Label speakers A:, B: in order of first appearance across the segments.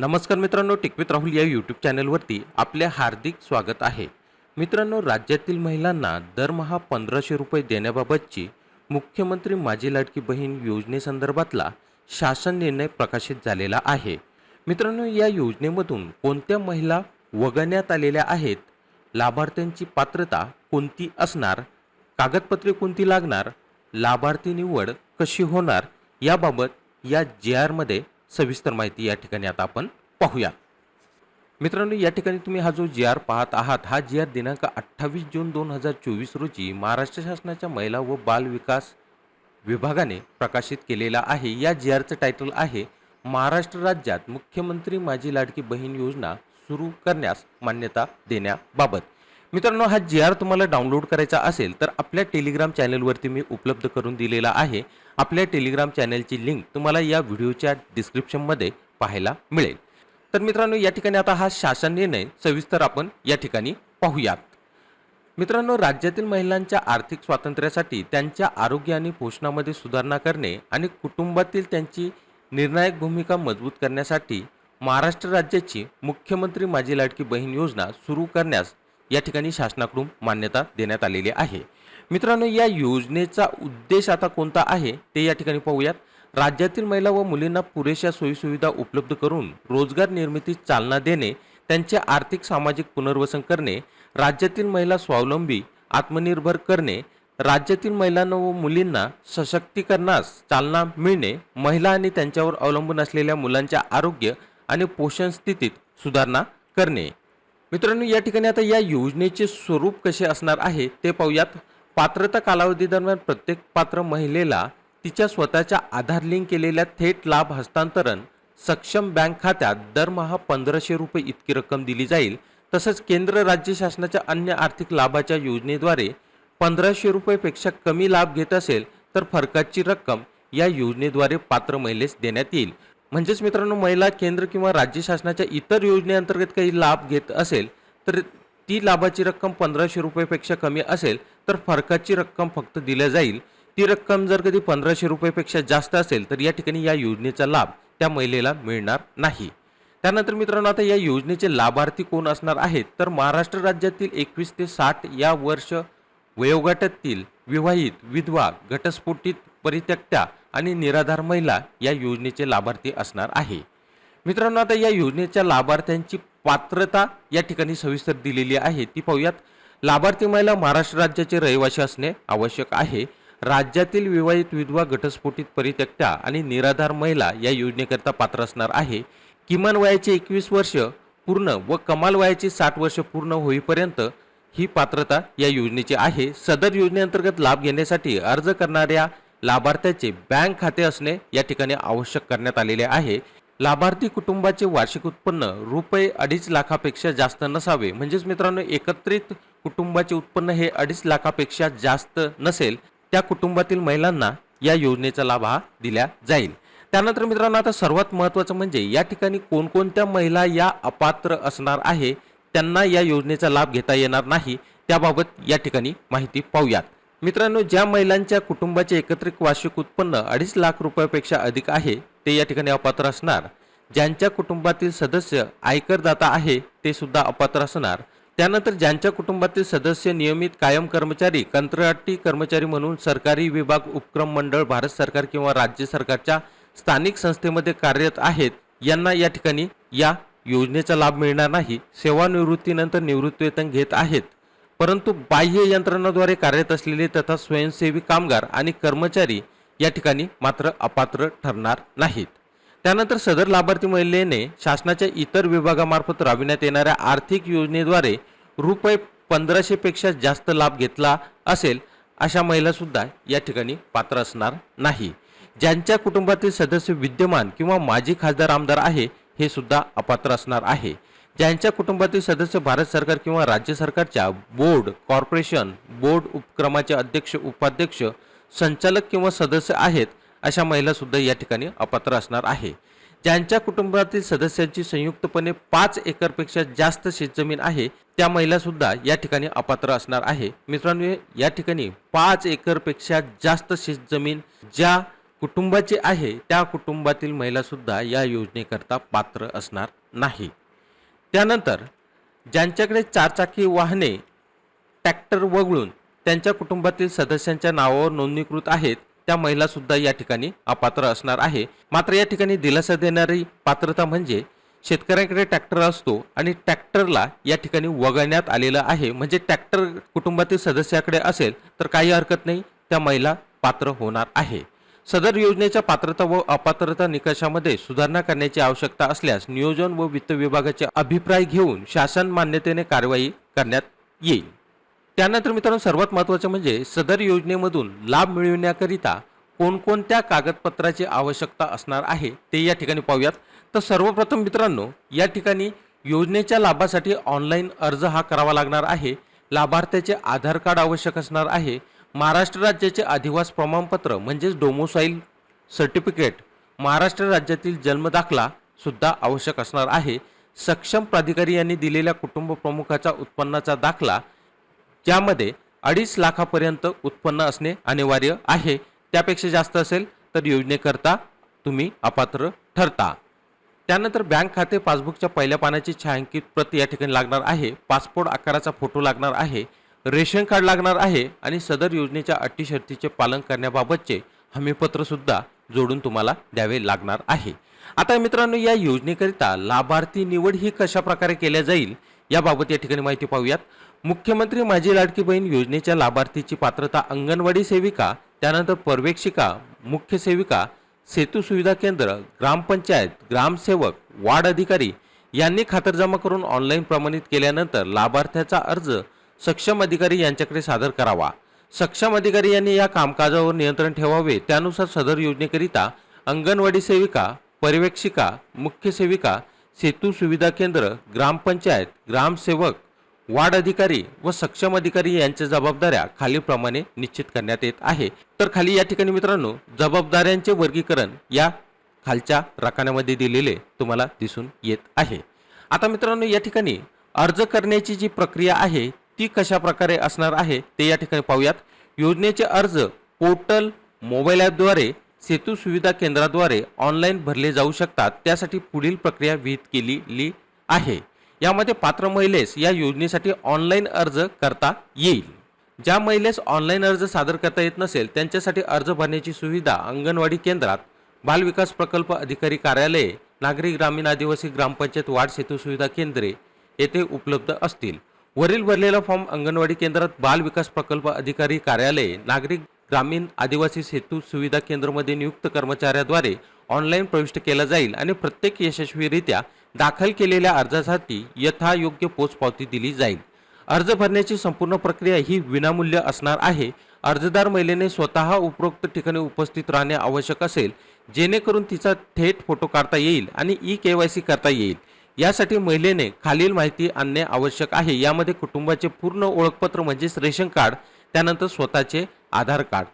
A: नमस्कार मित्रांनो टिकवित राहुल या यूट्यूब चॅनलवरती आपले हार्दिक स्वागत आहे. मित्रांनो राज्यातील महिलांना दरमहा पंधराशे रुपये देण्याबाबतची मुख्यमंत्री माझी लाडकी बहीण योजनेसंदर्भातला शासन निर्णय प्रकाशित झालेला आहे. मित्रांनो या योजनेमधून कोणत्या महिला वगळण्यात आलेल्या आहेत? लाभार्थ्यांची पात्रता कोणती असणार? कागदपत्रे कोणती लागणार? लाभार्थी निवड कशी होणार? याबाबत या जे आरमध्ये सविस्तर माहिती या ठिकाणी आता आपण पाहूया मित्रांनो या ठिकाणी तुम्ही हा जो जी आर पाहत आहात हा जी आर दिनांक अठ्ठावीस जून दोन हजार चोवीस रोजी महाराष्ट्र शासनाच्या महिला व बाल विकास विभागाने प्रकाशित केलेला आहे. या जी आरचं टायटल आहे महाराष्ट्र राज्यात मुख्यमंत्री माझी लाडकी बहीण योजना सुरू करण्यास मान्यता देण्याबाबत. मित्रांनो हा जी आर तुम्हाला डाउनलोड करायचा असेल तर आपल्या टेलिग्राम चॅनलवरती मी उपलब्ध करून दिलेला आहे. आपल्या टेलिग्राम चॅनलची लिंक तुम्हाला या व्हिडिओच्या डिस्क्रिप्शनमध्ये पाहायला मिळेल. तर मित्रांनो या ठिकाणी आता हा शासन निर्णय सविस्तर आपण या ठिकाणी पाहूयात. मित्रांनो राज्यातील महिलांच्या आर्थिक स्वातंत्र्यासाठी त्यांच्या आरोग्य आणि पोषणामध्ये सुधारणा करणे आणि कुटुंबातील त्यांची निर्णायक भूमिका मजबूत करण्यासाठी महाराष्ट्र राज्याची मुख्यमंत्री माझी लाडकी बहीण योजना सुरू करण्यास या ठिकाणी शासनाकडून मान्यता देण्यात आलेली आहे. मित्रांनो या योजनेचा उद्देश आता कोणता आहे ते या ठिकाणी पाहूयात. राज्यातील महिला व मुलींना पुरेशा सोयीसुविधा उपलब्ध करून रोजगार निर्मितीस चालना देणे त्यांचे आर्थिक सामाजिक पुनर्वसन करणे राज्यातील महिला स्वावलंबी आत्मनिर्भर करणे राज्यातील महिलांना व मुलींना सशक्तीकरणास चालना मिळणे महिला आणि त्यांच्यावर अवलंबून असलेल्या मुलांच्या आरोग्य आणि पोषण स्थितीत सुधारणा करणे. मित्रांनो या ठिकाणी आता या योजनेचे स्वरूप कसे असणार आहे ते पाहूयात. पात्रता कालावधी दरम्यान प्रत्येक पात्र महिलेला तिच्या स्वतःच्या आधार लिंक केलेल्या थेट लाभ हस्तांतरण सक्षम बँक खात्यात दरमहा पंधराशे रुपये इतकी रक्कम दिली जाईल. तसंच केंद्र राज्य शासनाच्या अन्य आर्थिक लाभाच्या योजनेद्वारे पंधराशे रुपयेपेक्षा कमी लाभ घेत असेल तर फरकाची रक्कम या योजनेद्वारे पात्र महिलेस देण्यात येईल. म्हणजेच मित्रांनो महिला केंद्र किंवा राज्य शासनाच्या इतर योजनेअंतर्गत काही लाभ घेत असेल तर ती लाभाची रक्कम पंधराशे रुपयेपेक्षा कमी असेल तर फरकाची रक्कम फक्त दिल्या जाईल. ती रक्कम जर कधी पंधराशे रुपयेपेक्षा जास्त असेल तर या ठिकाणी या योजनेचा लाभ त्या महिलेला मिळणार नाही. त्यानंतर मित्रांनो आता या योजनेचे लाभार्थी कोण असणार आहेत? तर महाराष्ट्र राज्यातील एकवीस ते साठ या वर्ष वयोगटातील विवाहित विधवा घटस्फोटित परित्यक्त्या आणि निराधार महिला या योजनेचे लाभार्थी असणार आहे. मित्रांनो आता या योजनेच्या लाभार्थ्यांची पात्रता या ठिकाणी सविस्तर दिलेली आहे. ती पाहूयात. लाभार्थी महिला महाराष्ट्र राज्याचे रहिवासी असणे आवश्यक आहे. राज्यातील विवाहित विधवा घटस्फोटित परित्यक्त्या आणि निराधार महिला या योजनेकरता पात्र असणार आहे. किमान वयाचे एकवीस वर्ष पूर्ण व कमाल वयाचे साठ वर्ष पूर्ण होईपर्यंत ही पात्रता या योजनेची आहे. सदर योजनेअंतर्गत लाभ घेण्यासाठी अर्ज करणाऱ्या लाभार्थ्याचे बँक खाते असणे या ठिकाणी आवश्यक करण्यात आलेले आहे. लाभार्थी कुटुंबाचे वार्षिक उत्पन्न रुपये अडीच लाखापेक्षा जास्त नसावे. म्हणजेच मित्रांनो एकत्रित कुटुंबाचे उत्पन्न हे अडीच लाखापेक्षा जास्त नसेल त्या कुटुंबातील महिलांना या योजनेचा लाभ हा दिला जाईल. त्यानंतर मित्रांनो आता सर्वात महत्त्वाचं म्हणजे या ठिकाणी कोणकोणत्या महिला या अपात्र असणार आहे? त्यांना या योजनेचा लाभ घेता येणार नाही त्याबाबत या ठिकाणी माहिती पाहूयात. मित्रांनो ज्या महिलांच्या कुटुंबाचे एकत्रित वार्षिक उत्पन्न अडीच लाख रुपयापेक्षा अधिक आहे ते या ठिकाणी अपात्र असणार. ज्यांच्या कुटुंबातील सदस्य आयकरदाता आहे ते सुद्धा अपात्र असणार. त्यानंतर ज्यांच्या कुटुंबातील सदस्य नियमित कायम कर्मचारी कंत्राटी कर्मचारी म्हणून सरकारी विभाग उपक्रम मंडळ भारत सरकार किंवा राज्य सरकारच्या स्थानिक संस्थेमध्ये कार्यरत आहेत यांना या ठिकाणी या योजनेचा लाभ मिळणार नाही. सेवानिवृत्तीनंतर निवृत्तीवेतन घेत आहेत. परंतु बाह्य यंत्रणाद्वारे कार्यरत असलेले तथा स्वयंसेवी कामगार आणि कर्मचारी या ठिकाणी मात्र अपात्र ठरणार नाहीत. त्यानंतर सदर लाभार्थी महिलेने शासनाच्या इतर विभागामार्फत राबविण्यात येणाऱ्या आर्थिक योजनेद्वारे रुपये पंधराशेपेक्षा जास्त लाभ घेतला असेल अशा महिलासुद्धा या ठिकाणी पात्र असणार नाही. ज्यांच्या कुटुंबातील सदस्य विद्यमान किंवा माजी खासदार आमदार आहे हे सुद्धा अपात्र असणार आहे. ज्यांच्या कुटुंबातील सदस्य भारत सरकार किंवा राज्य सरकारच्या बोर्ड कॉर्पोरेशन बोर्ड उपक्रमाचे अध्यक्ष उपाध्यक्ष संचालक किंवा सदस्य आहेत अशा महिला सुद्धा या ठिकाणी अपात्र असणार आहे. ज्यांच्या कुटुंबातील सदस्यांची संयुक्तपणे पाच एकरपेक्षा जास्त शेतजमीन आहे त्या महिला सुद्धा या ठिकाणी अपात्र असणार आहे. मित्रांनो या ठिकाणी पाच एकरपेक्षा जास्त शेतजमीन ज्या कुटुंबाची आहे त्या कुटुंबातील महिलासुद्धा या योजनेकरता पात्र असणार नाही. त्यानंतर ज्यांच्याकडे चारचाकी वाहने ट्रॅक्टर वगळून त्यांच्या कुटुंबातील सदस्यांच्या नावावर नोंदणीकृत आहेत त्या महिलासुद्धा या ठिकाणी अपात्र असणार आहे. मात्र या ठिकाणी दिलासा देणारी पात्रता म्हणजे शेतकऱ्यांकडे ट्रॅक्टर असतो आणि ट्रॅक्टरला या ठिकाणी वगळण्यात आलेलं आहे. म्हणजे ट्रॅक्टर कुटुंबातील सदस्याकडे असेल तर काही हरकत नाही त्या महिला पात्र होणार आहे. सदर योजनेच्या पात्रता व अपात्रता निकषामध्ये सुधारणा करण्याची आवश्यकता असल्यास नियोजन व वित्त विभागाचे अभिप्राय घेऊन शासन मान्यतेने कारवाई करण्यात येईल. त्यानंतर मित्रांनो सर्वात महत्त्वाचं म्हणजे सदर योजनेमधून लाभ मिळविण्याकरिता कोणकोणत्या कागदपत्राची आवश्यकता असणार आहे ते या ठिकाणी पाहूयात. तर सर्वप्रथम मित्रांनो या ठिकाणी योजनेच्या लाभासाठी ऑनलाईन अर्ज हा करावा लागणार आहे. लाभार्थ्याचे आधार कार्ड आवश्यक असणार आहे. महाराष्ट्र राज्याचे अधिवास प्रमाणपत्र म्हणजेच डोमोसाईल सर्टिफिकेट महाराष्ट्र राज्यातील जन्मदाखला सुद्धा आवश्यक असणार आहे. सक्षम प्राधिकारी यांनी दिलेल्या कुटुंब प्रमुखाचा उत्पन्नाचा दाखला ज्यामध्ये अडीच लाखापर्यंत उत्पन्न असणे अनिवार्य आहे. त्यापेक्षा जास्त असेल तर योजनेकरता तुम्ही अपात्र ठरता. त्यानंतर बँक खाते पासबुकच्या पहिल्या पानाची छायांकित प्रत या ठिकाणी लागणार आहे. पासपोर्ट आकाराचा फोटो लागणार आहे. रेशन कार्ड लागणार आहे आणि सदर योजनेच्या अटी शर्तीचे पालन करण्याबाबतचे हमीपत्रसुद्धा जोडून तुम्हाला द्यावे लागणार आहे. आता मित्रांनो या योजनेकरिता लाभार्थी निवड ही कशा प्रकारे केल्या जाईल याबाबत या ठिकाणी माहिती पाहूयात. मुख्यमंत्री माझी लाडकी बहीण योजनेच्या लाभार्थीची पात्रता अंगणवाडी सेविका त्यानंतर पर्यवेक्षिका मुख्य सेविका सेतू सुविधा केंद्र ग्रामपंचायत ग्रामसेवक वार्ड अधिकारी यांनी खातरजमा करून ऑनलाईन प्रमाणित केल्यानंतर लाभार्थ्याचा अर्ज सक्षम अधिकारी यांच्याकडे सादर करावा. सक्षम अधिकारी यांनी या कामकाजावर नियंत्रण ठेवावे त्यानुसार सदर योजनेकरिता अंगणवाडी सेविका पर्यवेक्षिका मुख्य सेविका सेतू सुविधा केंद्र ग्रामपंचायत ग्रामसेवक वार्ड अधिकारी व सक्षम अधिकारी यांच्या जबाबदाऱ्या खालीलप्रमाणे निश्चित करण्यात येत आहे. तर खाली या ठिकाणी मित्रांनो जबाबदाऱ्यांचे वर्गीकरण या खालच्या रकान्यामध्ये दिलेले तुम्हाला दिसून येत आहे. आता मित्रांनो या ठिकाणी अर्ज करण्याची जी प्रक्रिया आहे ती कशा प्रकारे असणार आहे ते या ठिकाणी पाहूयात. योजनेचे अर्ज पोर्टल मोबाईल ॲपद्वारे सेतू सुविधा केंद्राद्वारे ऑनलाईन भरले जाऊ शकतात. त्यासाठी पुढील प्रक्रिया विहित केलेली आहे. यामध्ये पात्र महिलेस या योजनेसाठी ऑनलाईन अर्ज करता येईल. ज्या महिलेस ऑनलाईन अर्ज सादर करता येत नसेल त्यांच्यासाठी अर्ज भरण्याची सुविधा अंगणवाडी केंद्रात बालविकास प्रकल्प अधिकारी कार्यालये नागरी ग्रामीण आदिवासी ग्रामपंचायत वाढ सेतू सुविधा केंद्रे येथे उपलब्ध असतील. वरील भरलेला फॉर्म अंगणवाडी केंद्रात बाल विकास प्रकल्प अधिकारी कार्यालय नागरिक ग्रामीण आदिवासी सेतू सुविधा केंद्रमध्ये नियुक्त कर्मचाऱ्याद्वारे ऑनलाईन प्रविष्ट केला जाईल आणि प्रत्येक यशस्वीरित्या दाखल केलेल्या अर्जासाठी यथायोग्य पोचपावती दिली जाईल. अर्ज भरण्याची संपूर्ण प्रक्रिया ही विनामूल्य असणार आहे. अर्जदार महिलेने स्वतः उपरोक्त ठिकाणी उपस्थित राहणे आवश्यक असेल जेणेकरून तिचा थेट फोटो काढता येईल आणि ई के वाय सी करता येईल. यासाठी महिलेने खालील माहिती आणणे आवश्यक आहे. यामध्ये कुटुंबाचे पूर्ण ओळखपत्र म्हणजेच रेशन कार्ड त्यानंतर स्वतःचे आधार कार्ड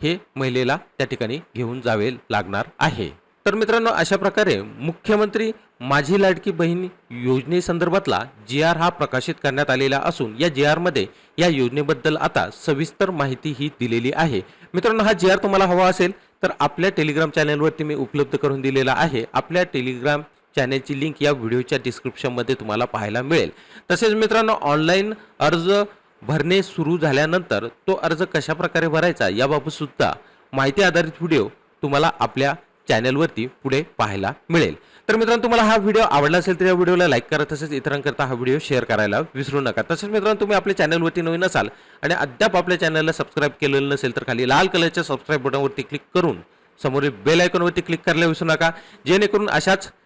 A: हे महिलेला त्या ठिकाणी घेऊन जावे लागणार आहे. तर मित्रांनो अशा प्रकारे मुख्यमंत्री माझी लाडकी बहीण योजनेसंदर्भातला जी आर हा प्रकाशित करण्यात आलेला असून या जी आरमध्ये या योजनेबद्दल आता सविस्तर माहिती ही दिलेली आहे. मित्रांनो हा जी आर तुम्हाला हवा असेल तर आपल्या टेलिग्राम चॅनलवरती मी उपलब्ध करून दिलेला आहे. आपल्या टेलिग्राम चॅनलची लिंक या व्हिडिओच्या डिस्क्रिप्शनमध्ये तुम्हाला पाहायला मिळेल. तसेच मित्रांनो ऑनलाईन अर्ज भरणे सुरू झाल्यानंतर तो अर्ज कशा प्रकारे भरायचा याबाबतसुद्धा माहिती आधारित व्हिडिओ तुम्हाला आपल्या चॅनलवरती पुढे पाहायला मिळेल. तर मित्रांनो तुम्हाला हा व्हिडिओ आवडला असेल तर या व्हिडिओला लाईक करा तसेच इतरांकरता हा व्हिडिओ शेअर करायला विसरू नका. तसेच मित्रांनो तुम्ही आपल्या चॅनलवरती नवीन असाल आणि अद्याप आपल्या चॅनलला सबस्क्राईब केलेलं नसेल तर खाली लाल कलरच्या सबस्क्राईब बटनवरती क्लिक करून समोरील बेल आयकॉनवरती क्लिक करायला विसरू नका. जेणेकरून अशाच